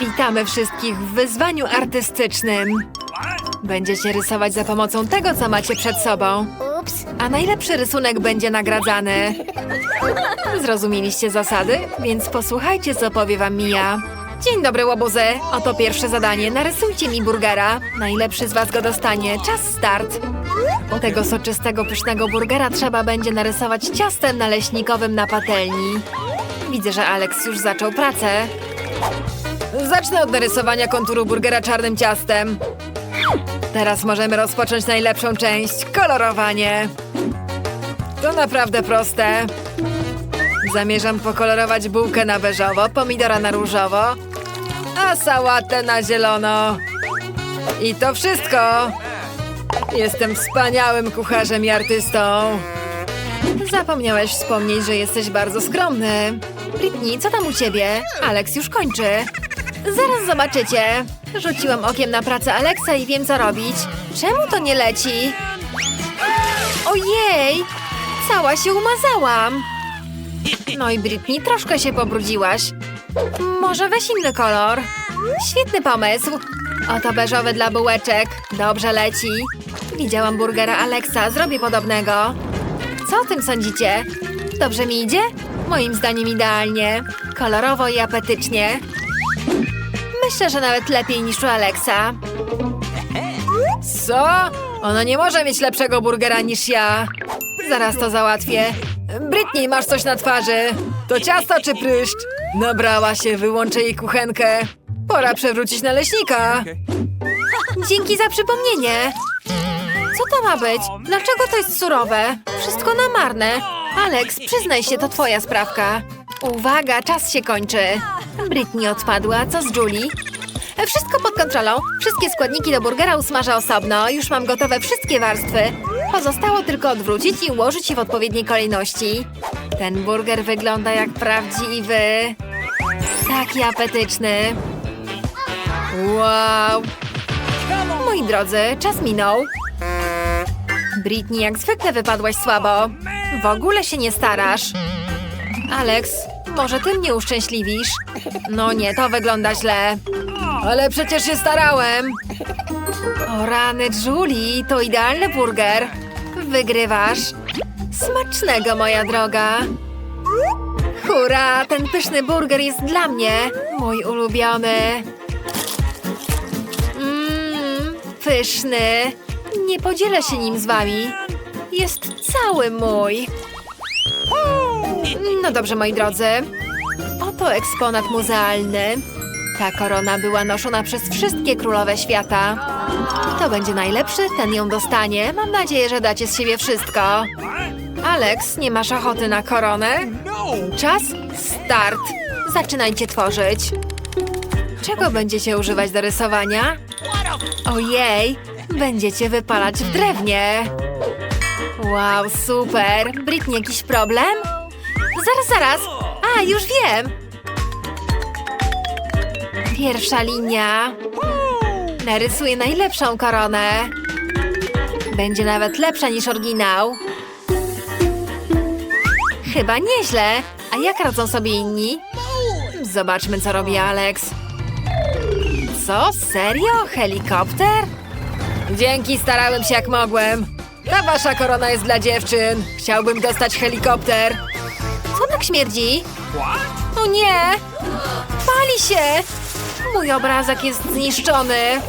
Witamy wszystkich w wyzwaniu artystycznym. Będziecie rysować za pomocą tego, co macie przed sobą. A najlepszy rysunek będzie nagradzany. Zrozumieliście zasady? Więc posłuchajcie, co powie wam Mia. Dzień dobry, łobuzy. Oto pierwsze zadanie. Narysujcie mi burgera. Najlepszy z was go dostanie. Czas start. Tego soczystego, pysznego burgera trzeba będzie narysować ciastem naleśnikowym na patelni. Widzę, że Alex już zaczął pracę. Zacznę od narysowania konturu burgera czarnym ciastem. Teraz możemy rozpocząć najlepszą część kolorowanie. To naprawdę proste. Zamierzam pokolorować bułkę na beżowo, pomidora na różowo, a sałatę na zielono. I to wszystko. Jestem wspaniałym kucharzem i artystą. Zapomniałeś wspomnieć, że jesteś bardzo skromny. Britney, co tam u ciebie? Alex już kończy. Zaraz zobaczycie. Rzuciłam okiem na pracę Alexa i wiem, co robić. Czemu to nie leci? Ojej! Cała się umazałam. No i Britney, troszkę się pobrudziłaś. Może weź inny kolor. Świetny pomysł. Oto beżowy dla bułeczek. Dobrze leci. Widziałam burgera Alexa, zrobię podobnego. Co o tym sądzicie? Dobrze mi idzie? Moim zdaniem idealnie. Kolorowo i apetycznie. Myślę, że nawet lepiej niż u Alexa. Co? Ona nie może mieć lepszego burgera niż ja. Zaraz to załatwię. Britney, masz coś na twarzy. To ciasto czy pryszcz? Nabrała się, wyłączę jej kuchenkę. Pora przewrócić naleśnika. Dzięki za przypomnienie. Co to ma być? Dlaczego to jest surowe? Wszystko na marne. Alex, przyznaj się, to twoja sprawka. Uwaga, czas się kończy. Britney odpadła, co z Julie? Wszystko pod kontrolą. Wszystkie składniki do burgera usmażę osobno. Już mam gotowe wszystkie warstwy. Pozostało tylko odwrócić i ułożyć je w odpowiedniej kolejności. Ten burger wygląda jak prawdziwy. Taki apetyczny. Wow. Moi drodzy, czas minął. Britney, jak zwykle wypadłaś słabo. W ogóle się nie starasz. Alex, może ty mnie uszczęśliwisz? No nie, to wygląda źle. Ale przecież się starałem. O rany, Julie, to idealny burger. Wygrywasz. Smacznego, moja droga. Hurra, ten pyszny burger jest dla mnie. Mój ulubiony. Mmm, pyszny. Nie podzielę się nim z wami. Jest cały mój. No dobrze, moi drodzy. Oto eksponat muzealny. Ta korona była noszona przez wszystkie królowe świata. Kto będzie najlepszy, ten ją dostanie. Mam nadzieję, że dacie z siebie wszystko. Alex, nie masz ochoty na koronę? Czas start. Zaczynajcie tworzyć. Czego będziecie używać do rysowania? Ojej, będziecie wypalać w drewnie. Wow, super. Britney, jakiś problem? Zaraz, zaraz. A, już wiem. Pierwsza linia. Narysuję najlepszą koronę. Będzie nawet lepsza niż oryginał. Chyba nieźle. A jak radzą sobie inni? Zobaczmy, co robi Alex. Co? Serio? Helikopter? Dzięki, starałem się jak mogłem. Ta wasza korona jest dla dziewczyn. Chciałbym dostać helikopter. Tak śmierdzi? O nie! Pali się! Mój obrazek jest zniszczony.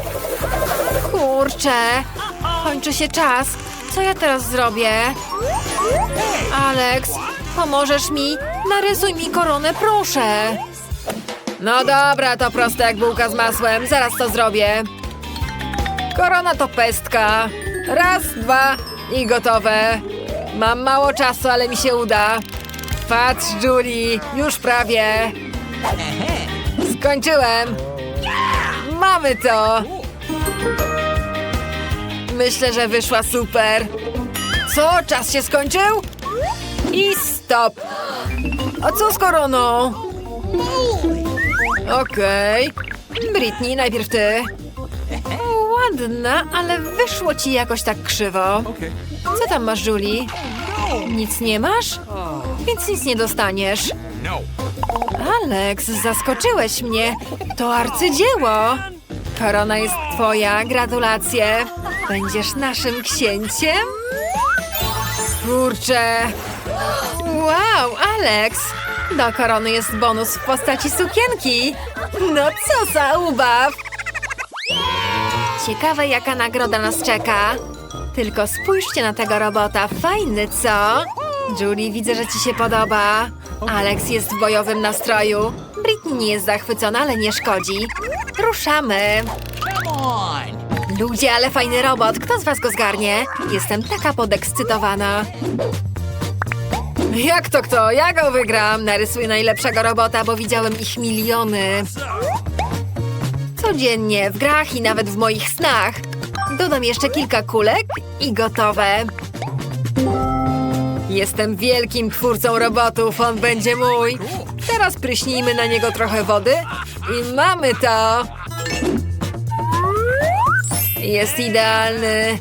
Kurczę. Kończy się czas. Co ja teraz zrobię? Alex, pomożesz mi? Narysuj mi koronę, proszę. No dobra, to proste jak bułka z masłem. Zaraz to zrobię. Korona to pestka. Raz, dwa i gotowe. Mam mało czasu, ale mi się uda. Patrz, Julie, już prawie. Skończyłem. Mamy to. Myślę, że wyszła super. Co? Czas się skończył? I stop. A co z koroną? Okej. Britney, najpierw ty. Ładna, ale wyszło ci jakoś tak krzywo. Co tam masz, Julie? Nic nie masz? Więc nic nie dostaniesz. Alex, zaskoczyłeś mnie. To arcydzieło. Korona jest twoja, gratulacje. Będziesz naszym księciem? Kurczę. Wow, Alex. Do korony jest bonus w postaci sukienki. No co za ubaw. Ciekawe, jaka nagroda nas czeka. Tylko spójrzcie na tego robota. Fajny, co? Julie, widzę, że ci się podoba. Alex jest w bojowym nastroju. Britney nie jest zachwycona, ale nie szkodzi. Ruszamy. Ludzie, ale fajny robot. Kto z was go zgarnie? Jestem taka podekscytowana. Jak to kto? Ja go wygram. Narysuję najlepszego robota, bo widziałem ich miliony. Codziennie, w grach i nawet w moich snach. Dodam jeszcze kilka kulek i gotowe. Jestem wielkim twórcą robotów, on będzie mój. Teraz pryśnijmy na niego trochę wody i mamy to. Jest idealny.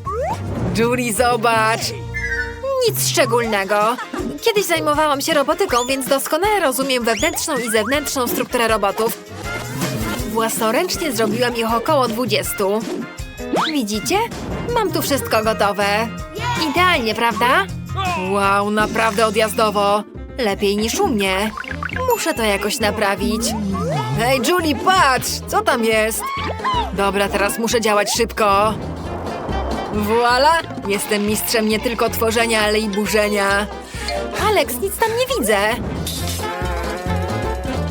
Julie, zobacz. Nic szczególnego. Kiedyś zajmowałam się robotyką, więc doskonale rozumiem wewnętrzną i zewnętrzną strukturę robotów. Własnoręcznie zrobiłam ich około 20. Widzicie? Mam tu wszystko gotowe. Idealnie, prawda? Wow, naprawdę odjazdowo. Lepiej niż u mnie. Muszę to jakoś naprawić. Hej, Julie, patrz! Co tam jest? Dobra, teraz muszę działać szybko. Voila! Jestem mistrzem nie tylko tworzenia, ale i burzenia. Alex, nic tam nie widzę.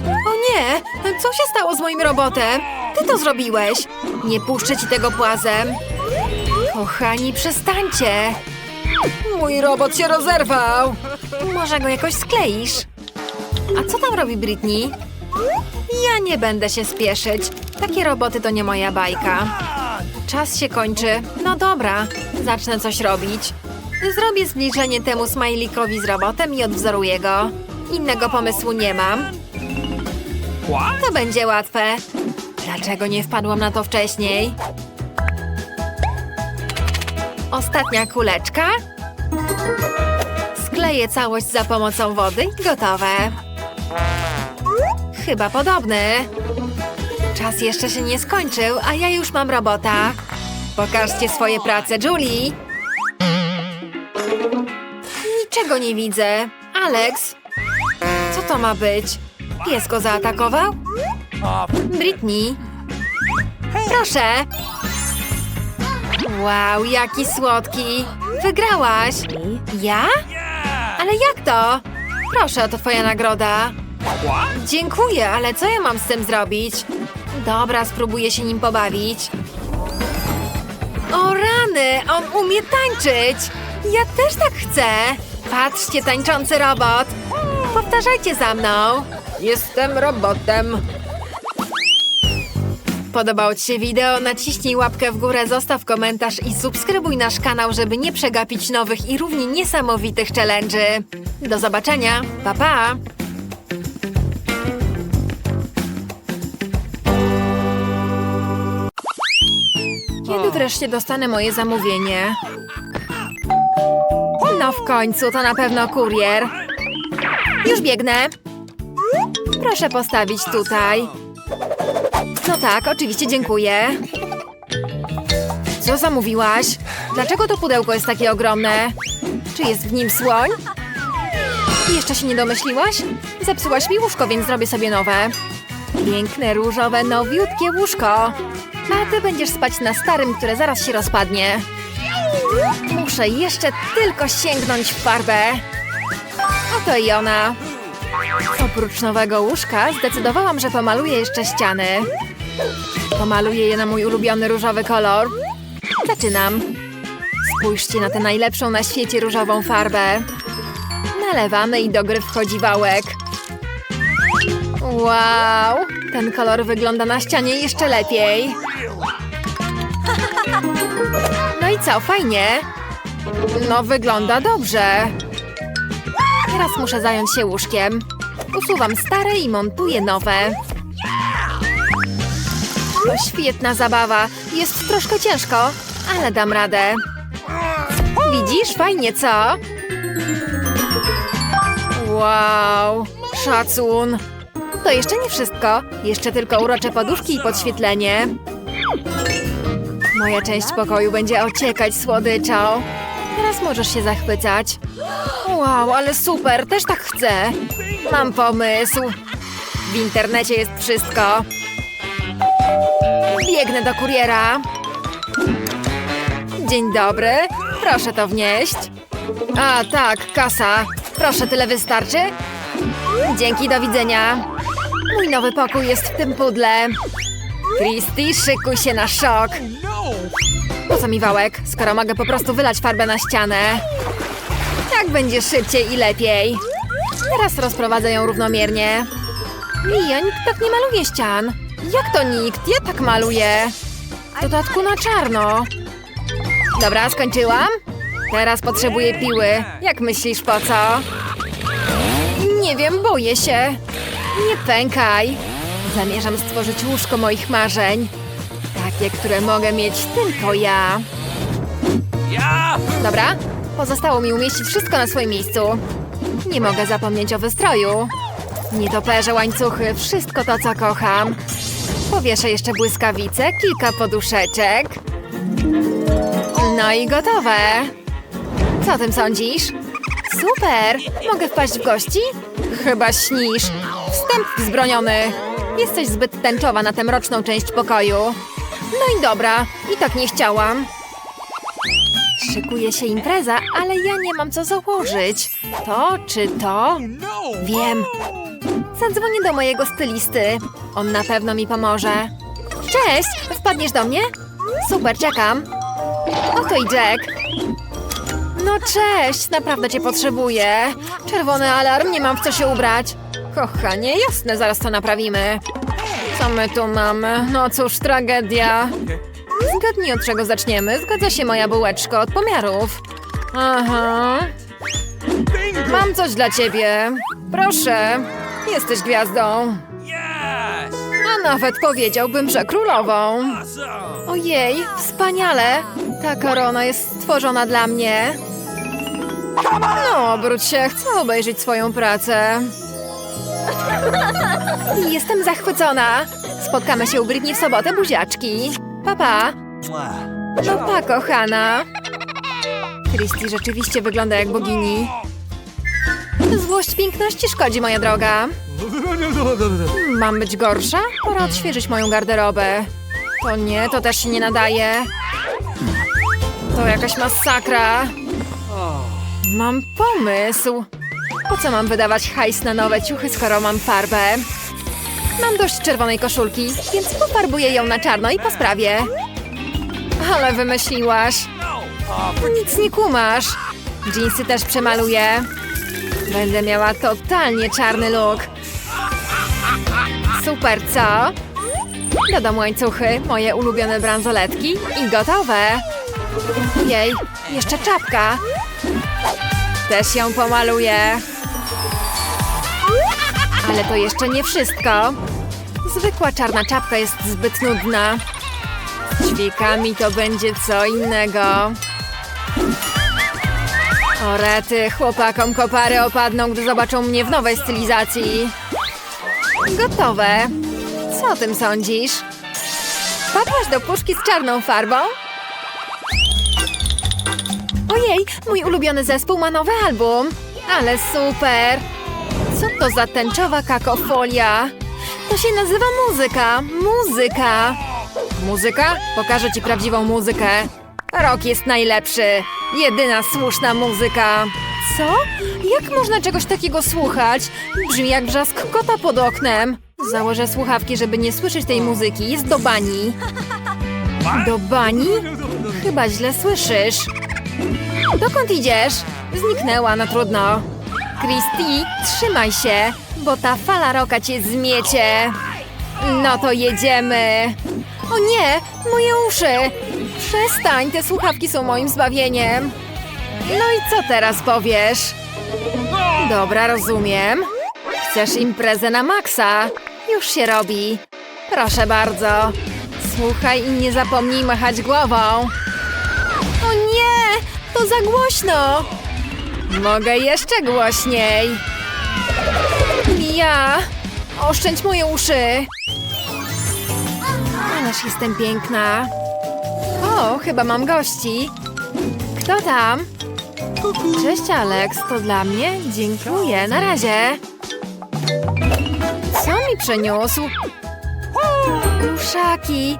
O nie! Co się stało z moim robotem? Ty to zrobiłeś! Nie puszczę ci tego płazem. Kochani, przestańcie! Mój robot się rozerwał! Może go jakoś skleisz? A co tam robi Britney? Ja nie będę się spieszyć. Takie roboty to nie moja bajka. Czas się kończy. No dobra, zacznę coś robić. Zrobię zbliżenie temu smajlikowi z robotem i odwzoruję go. Innego pomysłu nie mam. To będzie łatwe. Dlaczego nie wpadłam na to wcześniej? Ostatnia kuleczka. Skleję całość za pomocą wody i gotowe. Chyba podobny. Czas jeszcze się nie skończył, a ja już mam robota. Pokażcie swoje prace, Julie. Niczego nie widzę. Alex, co to ma być? Pies go zaatakował? Britney. Proszę. Wow, jaki słodki. Wygrałaś. Ja? Ale jak to? Proszę, to twoja nagroda. Dziękuję, ale co ja mam z tym zrobić? Dobra, spróbuję się nim pobawić. O rany, on umie tańczyć! Ja też tak chcę! Patrzcie, tańczący robot! Powtarzajcie za mną! Jestem robotem. Podobało Ci się wideo? Naciśnij łapkę w górę, zostaw komentarz i subskrybuj nasz kanał, żeby nie przegapić nowych i równie niesamowitych challenge'y. Do zobaczenia, pa pa! Kiedy wreszcie dostanę moje zamówienie? No w końcu, to na pewno kurier. Już biegnę. Proszę postawić tutaj. No tak, oczywiście, dziękuję. Co zamówiłaś? Dlaczego to pudełko jest takie ogromne? Czy jest w nim słoń? Jeszcze się nie domyśliłaś? Zepsułaś mi łóżko, więc zrobię sobie nowe. Piękne, różowe, nowiutkie łóżko. A ty będziesz spać na starym, które zaraz się rozpadnie. Muszę jeszcze tylko sięgnąć w farbę. Oto i ona. Oprócz nowego łóżka zdecydowałam, że pomaluję jeszcze ściany. Pomaluję je na mój ulubiony różowy kolor. Zaczynam. Spójrzcie na tę najlepszą na świecie różową farbę. Nalewamy i do gry wchodzi wałek. Wow! Ten kolor wygląda na ścianie jeszcze lepiej. No i co, fajnie? No, wygląda dobrze. Teraz muszę zająć się łóżkiem. Usuwam stare i montuję nowe. To świetna zabawa. Jest troszkę ciężko, ale dam radę. Widzisz? Fajnie, co? Wow, szacun. To jeszcze nie wszystko. Jeszcze tylko urocze poduszki i podświetlenie. Moja część pokoju będzie ociekać słodyczą. Teraz możesz się zachwycać. Wow, ale super, też tak chcę. Mam pomysł. W internecie jest wszystko. Biegnę do kuriera. Dzień dobry, proszę to wnieść. A, tak, kasa. Proszę, tyle wystarczy? Dzięki, do widzenia. Mój nowy pokój jest w tym pudle. Christy, szykuj się na szok. Po co mi wałek, skoro mogę po prostu wylać farbę na ścianę? Tak będzie szybciej i lepiej. Teraz rozprowadzę ją równomiernie. Nikt tak nie maluje ścian. Jak to nikt? Ja tak maluję. W dodatku na czarno. Dobra, skończyłam. Teraz potrzebuję piły. Jak myślisz, po co? Nie wiem, boję się. Nie pękaj. Zamierzam stworzyć łóżko moich marzeń. Takie, które mogę mieć tylko ja. Dobra, pozostało mi umieścić wszystko na swoim miejscu. Nie mogę zapomnieć o wystroju. Nietoperze, łańcuchy, wszystko to, co kocham. Powieszę jeszcze błyskawice, kilka poduszeczek. No i gotowe. Co o tym sądzisz? Super! Mogę wpaść w gości? Chyba śnisz. Wstęp wzbroniony. Jesteś zbyt tęczowa na tę mroczną część pokoju. No i dobra, i tak nie chciałam. Szykuje się impreza, ale ja nie mam co założyć. To czy to? Wiem. Zadzwonię do mojego stylisty. On na pewno mi pomoże. Cześć! Wpadniesz do mnie? Super, czekam. Oto i Jack. No cześć, naprawdę cię potrzebuję. Czerwony alarm, nie mam w co się ubrać. Kochanie, jasne, zaraz to naprawimy. Co my tu mamy? No cóż, tragedia. Zgadnij od czego zaczniemy. Zgadza się moja bułeczko od pomiarów. Aha. Mam coś dla ciebie. Proszę. Jesteś gwiazdą. Yes! A nawet powiedziałbym, że królową. Ojej, wspaniale. Ta korona jest stworzona dla mnie. No, obróć się, chcę obejrzeć swoją pracę. Jestem zachwycona. Spotkamy się u Britney w sobotę, buziaczki. Papa. Pa, kochana. Christy rzeczywiście wygląda jak bogini. Złość piękności szkodzi, moja droga. Mam być gorsza? Pora odświeżyć moją garderobę. To nie, to też się nie nadaje. To jakaś masakra. Mam pomysł. Po co mam wydawać hajs na nowe ciuchy, skoro mam farbę? Mam dość czerwonej koszulki, więc pofarbuję ją na czarno i po. Ale wymyśliłaś. Nic nie kumasz. Jeansy też przemaluję. Będę miała totalnie czarny look. Super, co? Dodam łańcuchy, moje ulubione bransoletki i gotowe. Jej, jeszcze czapka. Też ją pomaluję. Ale to jeszcze nie wszystko. Zwykła czarna czapka jest zbyt nudna. Z dźwiękami to będzie co innego. O chłopakom kopary opadną, gdy zobaczą mnie w nowej stylizacji. Gotowe. Co o tym sądzisz? Wpadłaś do puszki z czarną farbą? Ojej, mój ulubiony zespół ma nowy album. Ale super. Co to za tęczowa kakofolia? To się nazywa muzyka. Muzyka. Muzyka? Pokażę ci prawdziwą muzykę. Rok jest najlepszy. Jedyna słuszna muzyka. Co? Jak można czegoś takiego słuchać? Brzmi jak wrzask kota pod oknem. Założę słuchawki, żeby nie słyszeć tej muzyki. Jest do bani. Do bani? Chyba źle słyszysz. Dokąd idziesz? Zniknęła, no trudno. Christy, trzymaj się, bo ta fala roka cię zmiecie. No to jedziemy. O nie, moje uszy. Przestań, te słuchawki są moim zbawieniem. No i co teraz powiesz? Dobra, rozumiem. Chcesz imprezę na maksa? Już się robi. Proszę bardzo. Słuchaj i nie zapomnij machać głową. O nie! To za głośno! Mogę jeszcze głośniej. Mija! Oszczędź moje uszy! Ależ jestem piękna. O, chyba mam gości. Kto tam? Cześć, Alex. To dla mnie? Dziękuję. Na razie. Co mi przeniósł? Ruszaki.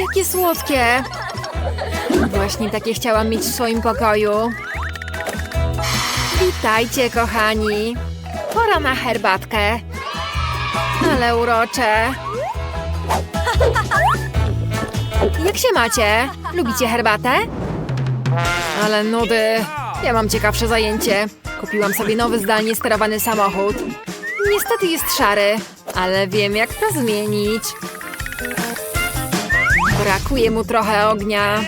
Jakie słodkie. Właśnie takie chciałam mieć w swoim pokoju. Witajcie, kochani. Pora na herbatkę. Ale urocze. Jak się macie? Lubicie herbatę? Ale nudy. Ja mam ciekawsze zajęcie. Kupiłam sobie nowy zdalnie sterowany samochód. Niestety jest szary, ale wiem jak to zmienić. Brakuje mu trochę ognia.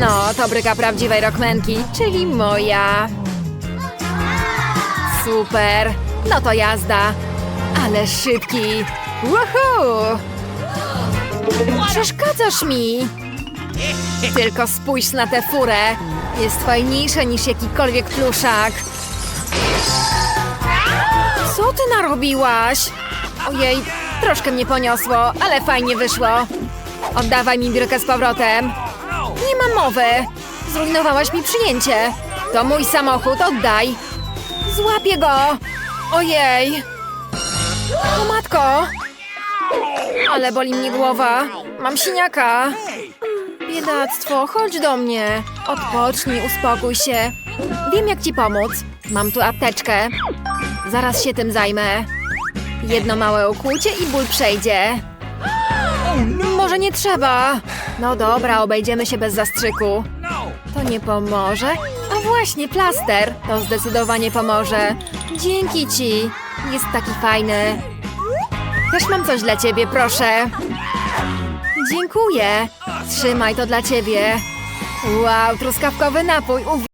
No, to bryka prawdziwej rockmanki, czyli moja. Super. No to jazda. Ale szybki. Woohoo! Przeszkadzasz mi. Tylko spójrz na tę furę. Jest fajniejsza niż jakikolwiek pluszak. Co ty narobiłaś? Ojej, troszkę mnie poniosło, ale fajnie wyszło. Oddawaj mi biurkę z powrotem. Nie mam mowy. Zrujnowałaś mi przyjęcie. To mój samochód, oddaj. Złapię go. Ojej. O matko. Ale boli mnie głowa. Mam siniaka. Biedactwo, chodź do mnie. Odpocznij, uspokój się. Wiem, jak ci pomóc. Mam tu apteczkę. Zaraz się tym zajmę. Jedno małe ukłucie i ból przejdzie. Może nie trzeba. No dobra, obejdziemy się bez zastrzyku. To nie pomoże? A właśnie, plaster. To zdecydowanie pomoże. Dzięki ci. Jest taki fajny. Też mam coś dla ciebie, proszę. Dziękuję. Trzymaj to dla ciebie. Wow, truskawkowy napój.